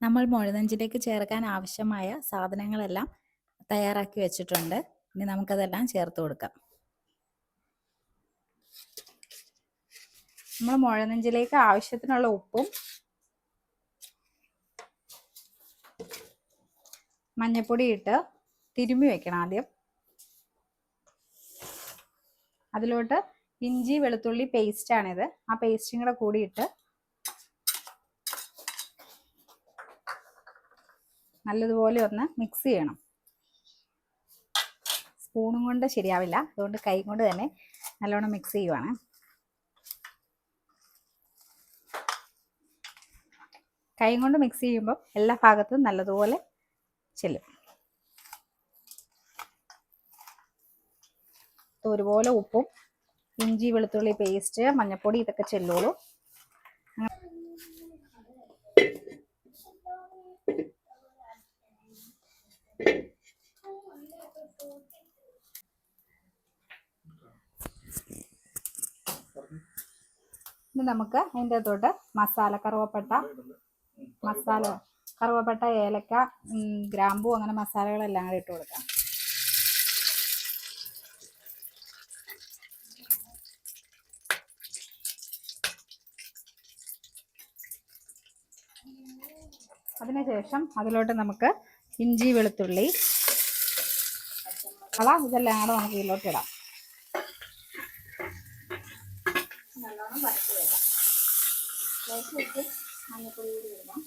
നമ്മൾ മുഴനഞ്ചിലേക്ക് ചേർക്കാൻ ആവശ്യമായ സാധനങ്ങളെല്ലാം തയ്യാറാക്കി വെച്ചിട്ടുണ്ട്. ഇനി നമുക്കതെല്ലാം ചേർത്ത് കൊടുക്കാം. നമ്മൾ മുഴനെഞ്ചിലേക്ക് ആവശ്യത്തിനുള്ള ഉപ്പും മഞ്ഞപ്പൊടി ഇട്ട് തിരുമ്മി വെക്കണം ആദ്യം. അതിലോട്ട് ഇഞ്ചി വെളുത്തുള്ളി പേസ്റ്റ് ആണിത്. ആ പേസ്റ്റും കൂടെ കൂടിയിട്ട് നല്ലതുപോലെ ഒന്ന് മിക്സ് ചെയ്യണം. സ്പൂണും കൊണ്ട് ശരിയാവില്ല. അതുകൊണ്ട് കൈ കൊണ്ട് തന്നെ നല്ലോണം മിക്സ് ചെയ്യുവാണ്. കൈ കൊണ്ട് മിക്സ് ചെയ്യുമ്പോൾ എല്ലാ ഭാഗത്തും നല്ലതുപോലെ ചെല്ലും. ഒരുപോലെ ഉപ്പും ഇഞ്ചി വെളുത്തുള്ളി പേസ്റ്റ് മഞ്ഞൾപ്പൊടി ഇതൊക്കെ ചെല്ലുള്ളൂ ഇനി നമുക്ക് അതിന്റെ അകത്തോട്ട് മസാല കറുവപ്പട്ട മസാല കറുവപ്പട്ട. ഏലക്ക ഗ്രാമ്പു ഗ്രാമ്പൂ അങ്ങനെ മസാലകളെല്ലാം കൂടെ ഇട്ട് കൊടുക്കാം. അതിനുശേഷം അതിലോട്ട് നമുക്ക് ഇഞ്ചി വെളുത്തുള്ളി അള ഇതെല്ലാം കൂടെ നമുക്ക് ഇതിലോട്ട് ഇടാം. നല്ലോണം വറുത്ത് വരാം. വരച്ച് വെച്ച് മഞ്ഞപ്പൊടി കൂടി ഇടാം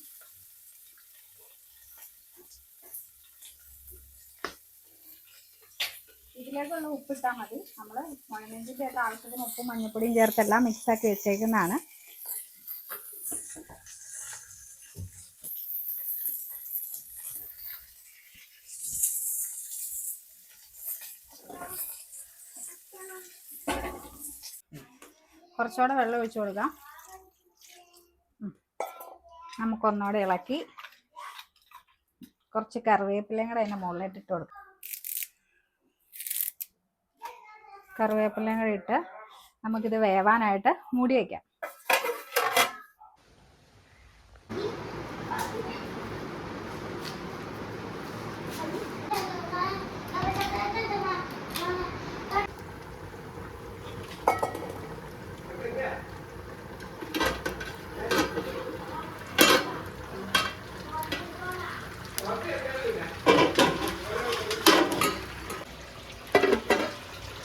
ഇതിലേക്കുള്ള ഉപ്പിട്ടാൽ മതി. നമ്മൾ മണലിന്റെ ഒക്കെ ആവശ്യത്തിന് ഉപ്പും മഞ്ഞപ്പൊടിയും ചേർത്തെല്ലാം മിക്സാക്കി വെച്ചേക്കുന്നതാണ്. കുറച്ചുകൂടെ വെള്ളം ഒഴിച്ചു കൊടുക്കാം. നമുക്കൊന്നുകൂടെ ഇളക്കി കുറച്ച് കറിവേപ്പിലയും കൂടെ അതിന്റെ മുകളിലായിട്ട് ഇട്ട് കൊടുക്കാം. കറിവേപ്പിലയും കൂടെ ഇട്ട് നമുക്കിത് വേവാനായിട്ട് മൂടി വയ്ക്കാം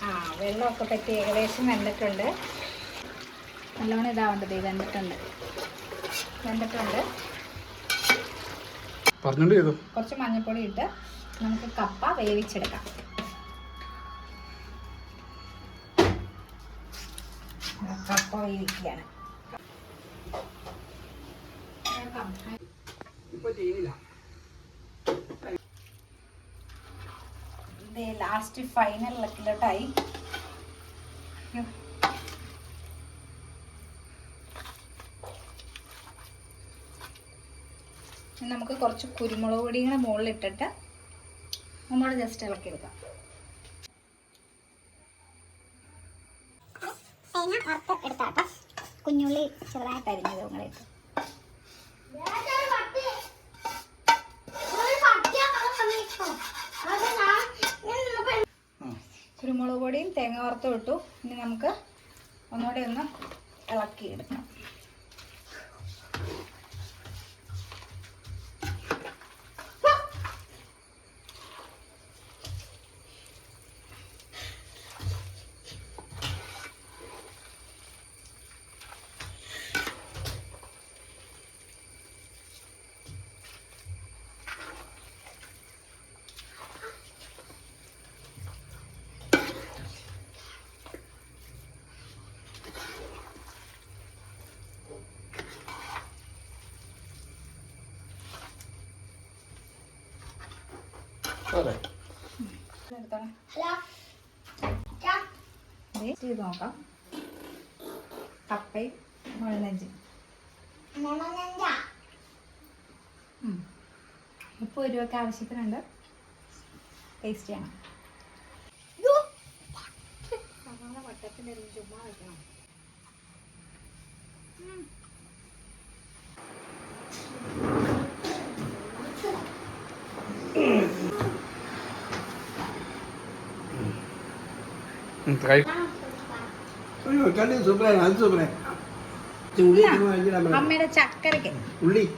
ആ വെള്ളമൊക്കെ പറ്റി ഏകദേശം വെന്തിട്ടുണ്ട്. നല്ലോണം ഇതാവേണ്ടത് ഇത് വെന്തിട്ടുണ്ട്. വെന്തിട്ടുണ്ട്. കുറച്ച് മഞ്ഞൾപ്പൊടി ഇട്ട് നമുക്ക് കപ്പ വേവിച്ചെടുക്കാം. കപ്പ വേവിക്കുകയാണ്. ലാസ്റ്റ് ഫൈനൽ ലക്കിലോട്ടായി നമുക്ക് കുറച്ച് കുരുമുളക് പൊടിയും കൂടെ മുകളിൽ ഇട്ടിട്ട് നമ്മൾ ജസ്റ്റ് ഇളക്കിയെടുക്കാം എടുക്കാം. എടുത്താട്ടോ കുഞ്ഞുള്ളി ചെറുതായിട്ട് അരിഞ്ഞത് കൂടെ ഇട്ട് കുരുമുളക് പൊടിയും തേങ്ങ വറുത്തും ഇട്ടു. ഇനി നമുക്ക് ഒന്നുകൂടെ ഒന്ന് ഇളക്കിയെടുക്കാം. അതെ. ചെയ്ത് നോക്കാം. കപ്പയും മുളനഞ്ച. ഉപ്പ് ഒരുവൊക്കെ ആവശ്യത്തിനുണ്ട്. ടേസ്റ്റ് ചെയ്യണം. വട്ടത്തിലരിഞ്ഞ് ചുമ്മാ വെക്കണം അയ്യോ കണ്ടി സൂപ്പറാണ് അത് സൂപ്പറാണ് ഉള്ളി അമ്മയുടെ ചക്കരക്ക് ഉള്ളി.